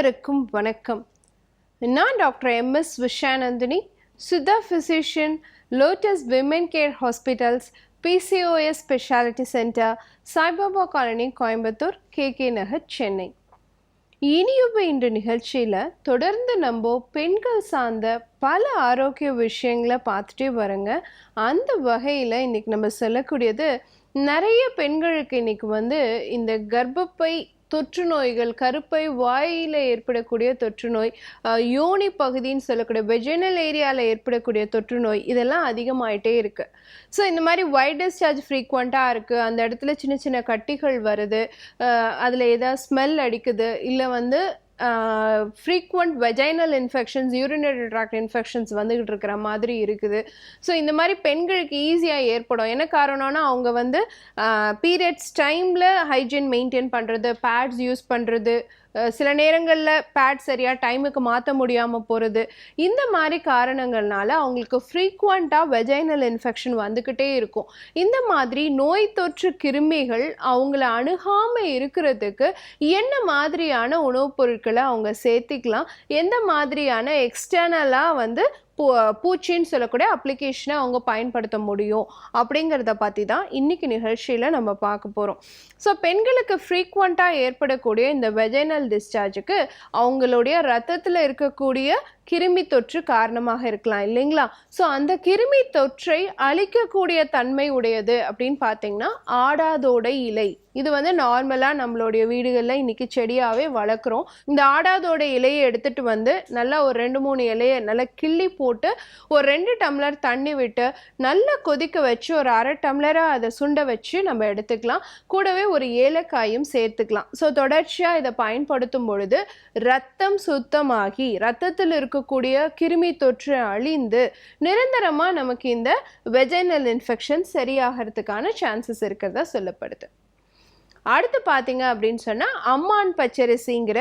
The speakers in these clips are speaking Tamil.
அனைவருக்கும் வணக்கம். நான் doctor M S Vishanandini Sudha physician Lotus Women Care Hospitals PCOS speciality centre Saibaba colony Coimbatore K K Nagar Chennai. இனியுப இன்று நிகழ்ச்சியில் தொடர்ந்து நம்ம பெண்கள் சார்ந்த பல ஆரோக்கிய விஷயங்களை பார்த்துட்டே வரோங்க அந்த வகையில் இன்றைக்கி நம்ம சொல்லக்கூடியது நிறைய பெண்களுக்கு இன்னைக்கு வந்து இந்த கர்ப்பப்பை தொற்று நோய்கள் கருப்பை வாயில ஏற்படக்கூடிய தொற்று நோய் யோனி பகுதின்னு சொல்லக்கூடிய வெஜினல் ஏரியாவில் ஏற்படக்கூடிய தொற்று நோய் இதெல்லாம் அதிகமாயிட்டே இருக்கு. ஸோ இந்த மாதிரி ஒயிட் டிஸ்சார்ஜ் ஃப்ரீக்வெண்ட்டாக இருக்குது அந்த இடத்துல சின்ன சின்ன கட்டிகள் வருது. அதில் ஏதாவது ஸ்மெல் அடிக்குது. இல்லை வந்து frequent vaginal infections urinary tract infections வந்துக்கிட்டு இருக்கிற மாதிரி இருக்குது. ஸோ இந்த மாதிரி பெண்களுக்கு ஈஸியாக ஏற்படும். என்ன காரணம்னா அவங்க வந்து பீரியட்ஸ் டைமில் ஹைஜீன் மெயின்டைன் பண்ணுறது பேட்ஸ் யூஸ் பண்ணுறது சில நேரங்களில் பேட் சரியாக டைமுக்கு மாற்ற முடியாமல் போகிறது இந்த மாதிரி காரணங்கள்னால அவங்களுக்கு ஃப்ரீக்குவெண்ட்டாக வெஜைனல் இன்ஃபெக்ஷன் வந்துக்கிட்டே இருக்கும். இந்த மாதிரி நோய் தொற்று கிருமிகள் அவங்கள அணுகாமல் இருக்கிறதுக்கு என்ன மாதிரியான உணவுப் பொருட்களை அவங்க சேர்த்திக்கலாம்? எந்த மாதிரியான எக்ஸ்டர்னலாக வந்து பூ பூச்சின்னு சொல்லக்கூடிய அப்ளிகேஷனை அவங்க பயன்படுத்த முடியும் அப்படிங்கிறத பற்றி தான் இன்றைக்கி நிகழ்ச்சியில் நம்ம பார்க்க போகிறோம் ஸோ பெண்களுக்கு ஃப்ரீக்வெண்ட்டாக ஏற்படக்கூடிய இந்த வெஜைனல் டிஸ்சார்ஜுக்கு அவங்களுடைய ரத்தத்தில் இருக்கக்கூடிய கிருமி தொற்று காரணமாக இருக்கலாம் இல்லைங்களா? ஸோ அந்த கிருமி தொற்றை அழிக்கக்கூடிய தன்மை உடையது அப்படின்னு பார்த்தீங்கன்னா ஆடாதோடை இலை. இது வந்து நார்மலாக நம்மளுடைய வீடுகளில் இன்னைக்கு செடியாகவே வளர்க்குறோம். இந்த ஆடாதோட இலையை எடுத்துட்டு வந்து நல்லா ஒரு ரெண்டு மூணு இலையை நல்லா கிள்ளி போட்டு ஒரு ரெண்டு டம்ளர் தண்ணி விட்டு நல்லா கொதிக்க வச்சு ஒரு அரை டம்ளராக அதை சுண்ட வச்சு நம்ம எடுத்துக்கலாம். கூடவே ஒரு ஏலக்காயும் சேர்த்துக்கலாம். ஸோ தொடர்ச்சியாக இதை பயன்படுத்தும் பொழுது ரத்தம் சுத்தமாகி ரத்தத்தில் இருக்கக்கூடிய கிருமி தொற்று அழிந்து நிரந்தரமாக நமக்கு இந்த வெஜைனல் இன்ஃபெக்ஷன் சரியாகிறதுக்கான சான்சஸ் இருக்கிறதா சொல்லப்படுது. அடுத்து பார்த்தீங்க அப்படின்னு சொன்னால் அம்மான் பச்சரிசிங்கிற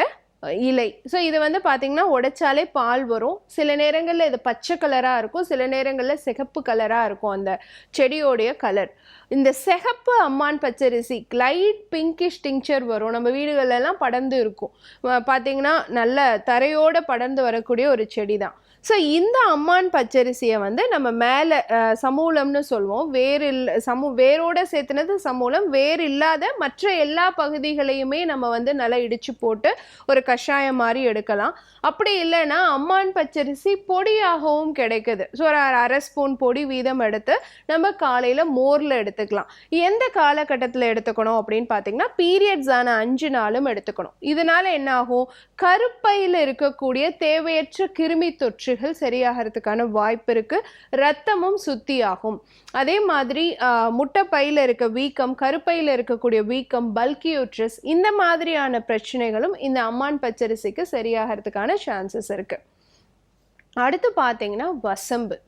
இலை. ஸோ இது வந்து பார்த்திங்கன்னா உடைச்சாலே பால் வரும். சில நேரங்களில் இது பச்சை கலராக இருக்கும். சில நேரங்களில் சிகப்பு கலராக இருக்கும் அந்த செடியோடைய கலர் இந்த சிகப்பு அம்மான் பச்சரிசி லைட் பிங்கிஷ் டிங்சர் வரும். நம்ம வீடுகளெல்லாம் படர்ந்து இருக்கும். பார்த்திங்கன்னா பார்த்தீங்கன்னா நல்ல தரையோடு படர்ந்து வரக்கூடிய ஒரு செடி தான் ஸோ இந்த அம்மான் பச்சரிசியை வந்து நம்ம மேலே சமூலம்னு சொல்லுவோம் வேர் இல் சமூ வேரோட சேர்த்துனது சமூலம். வேர் இல்லாத மற்ற எல்லா பகுதிகளையுமே நம்ம வந்து நல்லா இடித்து போட்டு ஒரு கஷாயம் மாதிரி எடுக்கலாம். அப்படி இல்லைன்னா அம்மான் பச்சரிசி பொடியாகவும் கிடைக்குது. ஸோ ஒரு அரை ஸ்பூன் பொடி வீதம் எடுத்து நம்ம காலையில் மோரில் எடுத்துக்கலாம். எந்த காலகட்டத்தில் எடுத்துக்கணும் அப்படின்னு பார்த்தீங்கன்னா பீரியட்ஸ் ஆன அஞ்சு நாளும் எடுத்துக்கணும். இதனால் என்ன ஆகும் கருப்பையில் இருக்கக்கூடிய தேவையற்ற கிருமி தொற்றுகள் சரியாகிறதுக்கான வாய்ப்பு இருக்குது ரத்தமும் சுத்தியாகும். அதே மாதிரி முட்டைப்பையில் இருக்க வீக்கம் கருப்பையில் இருக்கக்கூடிய வீக்கம் பல்கியூட்ரஸ் இந்த மாதிரியான பிரச்சனைகளும் இந்த அம்மான் பச்சரிசிக்கு சரியாகிறதுக்கான சான்சஸ் இருக்கு. அடுத்து பார்த்தீங்கன்னா வசம்பு.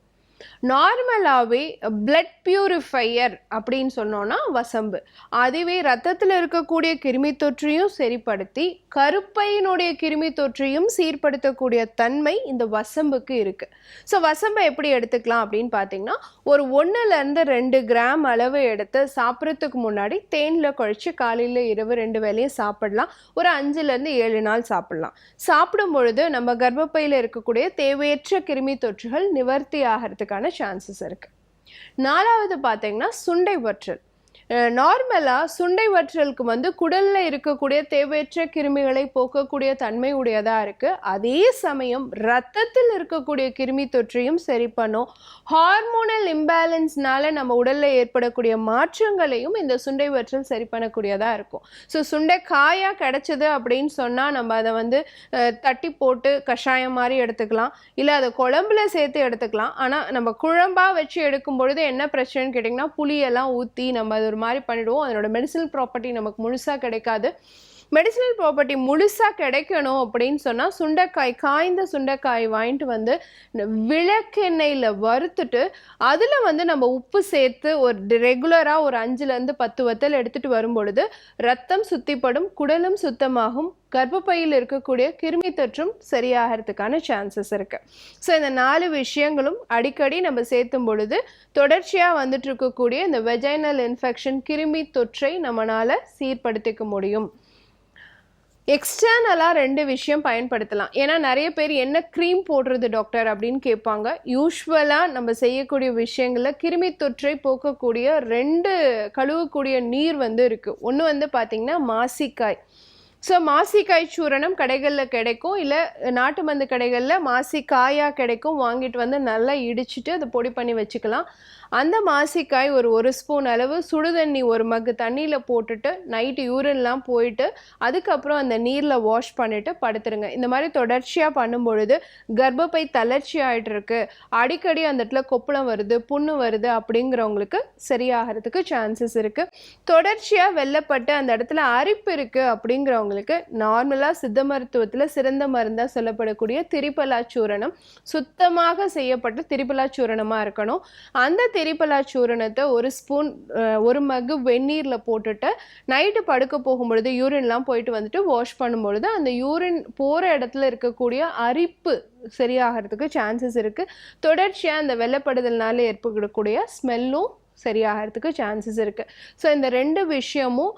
நார்மலாகவே பிளட் பியூரிஃபையர் அப்படின்னு சொன்னோன்னா வசம்பு. அதுவே ரத்தத்தில் இருக்கக்கூடிய கிருமி தொற்றையும் சரிப்படுத்தி கருப்பையினுடைய கிருமி தொற்றையும் சீர்படுத்தக்கூடிய தன்மை இந்த வசம்புக்கு இருக்குது ஸோ வசம்பை எப்படி எடுத்துக்கலாம் அப்படின்னு பார்த்தீங்கன்னா ஒரு ஒன்றுலேருந்து ரெண்டு கிராம் அளவு எடுத்து சாப்பிட்றதுக்கு முன்னாடி தேனில் குழச்சி காலையில் இரவு ரெண்டு வேளையும் சாப்பிடலாம். ஒரு அஞ்சுலேருந்து ஏழு நாள் சாப்பிடலாம். சாப்பிடும் பொழுது நம்ம கர்ப்பப்பையில் இருக்கக்கூடிய தேவையற்ற கிருமி தொற்றுகள் நிவர்த்தி வர்றதுக்கான சான்சஸ் இருக்கு. நாலாவது பார்த்தீங்கன்னா சுண்டை வற்றல். நார்மலாக சுண்டை வற்றலுக்கு வந்து குடலில் இருக்கக்கூடிய தேவையற்ற கிருமிகளை போக்கக்கூடிய தன்மை உடையதாக இருக்குது அதே சமயம் ரத்தத்தில் இருக்கக்கூடிய கிருமி தொற்றையும் சரி பண்ணும். ஹார்மோனல் இம்பேலன்ஸ்னால நம்ம உடலில் ஏற்படக்கூடிய மாற்றங்களையும் இந்த சுண்டை வற்றல் சரி பண்ணக்கூடியதாக இருக்கும். ஸோ சுண்டை காயாக அப்படின்னு சொன்னால் நம்ம அதை வந்து தட்டி போட்டு கஷாயம் மாதிரி எடுத்துக்கலாம். இல்லை அதை குழம்புல சேர்த்து எடுத்துக்கலாம். ஆனால் நம்ம குழம்பாக வச்சு எடுக்கும் பொழுது என்ன பிரச்சனைன்னு கேட்டிங்கன்னா புளியெல்லாம் ஊற்றி நம்ம அது ஒரு மாதிரி பண்ணிவிடுவோம் அதனோட மெடிசனல் ப்ராப்பர்ட்டி நமக்கு முழுசாக கிடைக்காது. மெடிசனல் ப்ராப்பர்ட்டி முழுசாக கிடைக்கணும் அப்படின்னு சொன்னால் சுண்டைக்காய் காய்ந்த சுண்டைக்காய் வாங்கிட்டு வந்து விளக்கெண்ணெயில் வறுத்துட்டு அதில் வந்து நம்ம உப்பு சேர்த்து ஒரு ரெகுலராக ஒரு அஞ்சுலேருந்து பத்து வத்தல் எடுத்துகிட்டு வரும்பொழுது ரத்தம் சுத்திப்படும் குடலும் சுத்தமாகும் கர்ப்பப்பையில் இருக்கக்கூடிய கிருமி தொற்றும் சரியாகிறதுக்கான சான்சஸ் இருக்குது ஸோ இந்த நாலு விஷயங்களும் அடிக்கடி நம்ம சேர்த்தும் பொழுது தொடர்ச்சியாக வந்துட்டு இருக்கக்கூடிய இந்த வெஜைனல் இன்ஃபெக்ஷன் கிருமி தொற்றை நம்மளால் சீர்படுத்திக்க முடியும். எக்ஸ்டர்னலாக ரெண்டு விஷயம் பயன்படுத்தலாம். ஏன்னா நிறைய பேர் என்ன க்ரீம் போடுறது டாக்டர் அப்படின்னு கேட்பாங்க. யூஸ்வலாக நம்ம செய்யக்கூடிய விஷயங்களில் கிருமி தொற்றை போக்கக்கூடிய ரெண்டு கழுவக்கூடிய நீர் வந்து இருக்குது ஒன்று வந்து பார்த்திங்கன்னா மாசிக்காய். ஸோ மாசிக்காய் சூரணம் கடைகளில் கிடைக்கும். இல்லை நாட்டு மருந்து கடைகளில் மாசிக்காயாக கிடைக்கும். வாங்கிட்டு வந்து நல்லா இடிச்சிட்டு அதை பொடி பண்ணி வச்சுக்கலாம். அந்த மாசிக்காய் ஒரு ஒரு ஸ்பூன் அளவு சுடு தண்ணி ஒரு மக்கு தண்ணியில் போட்டுட்டு நைட்டு யூரின்லாம் போயிட்டு அதுக்கப்புறம் அந்த நீரில் வாஷ் பண்ணிவிட்டு படுத்துருங்க. இந்த மாதிரி தொடர்ச்சியாக பண்ணும் பொழுது கர்ப்பப்பை தளர்ச்சி ஆகிட்டு இருக்கு அடிக்கடி அந்த இடத்துல கொப்பளம் வருது புண்ணு வருது அப்படிங்கிறவங்களுக்கு சரியாகிறதுக்கு சான்சஸ் இருக்குது தொடர்ச்சியாக வெல்லப்பட்டு அந்த இடத்துல அரிப்பு இருக்குது அப்படிங்கிறவங்களுக்கு நார்மலாக சித்த மருத்துவத்தில் சிறந்த மருந்தாக சொல்லப்படக்கூடிய திரிபலா சூரணம் சுத்தமாக செய்யப்பட்ட திரிபலா சூரணமாக இருக்கணும். அந்த திரிபலா சூரணத்தை ஒரு ஸ்பூன் ஒரு மகு வெந்நீரில் போட்டுட்டு நைட்டு படுக்க போகும்பொழுது யூரின்லாம் போயிட்டு வந்துட்டு வாஷ் பண்ணும்பொழுது அந்த யூரின் போகிற இடத்துல இருக்கக்கூடிய அரிப்பு சரியாகிறதுக்கு சான்சஸ் இருக்குது தொடர்ச்சியாக அந்த வெள்ளப்படுதல்னால ஏற்படக்கூடிய ஸ்மெல்லும் சரியாகிறதுக்கு சான்சஸ் இருக்குது ஸோ இந்த ரெண்டு விஷயமும்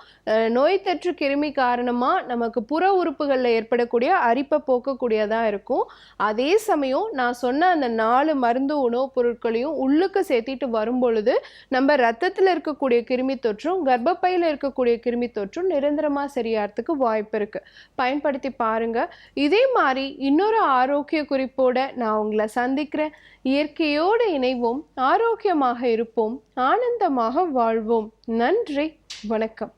நோய் தொற்று கிருமி காரணமாக நமக்கு புற உறுப்புகளில் ஏற்படக்கூடிய அரிப்பை போக்கக்கூடியதாக இருக்கும். அதே சமயம் நான் சொன்ன அந்த நாலு மருந்து உணவுப் பொருட்களையும் உள்ளுக்கு சேர்த்திட்டு வரும் பொழுது நம்ம ரத்தத்தில் இருக்கக்கூடிய கிருமி தொற்றும் கர்ப்பப்பையில் இருக்கக்கூடிய கிருமி தொற்றும் நிரந்தரமாக சரியாகிறதுக்கு வாய்ப்பு இருக்குது பயன்படுத்தி பாருங்க. இதே மாதிரி இன்னொரு ஆரோக்கிய குறிப்போடு நான் உங்களை சந்திக்கிறேன். இயற்கையோடு இணைவோம். ஆரோக்கியமாக இருப்போம். ஆனந்தமாக வாழ்வோம். நன்றி. வணக்கம்.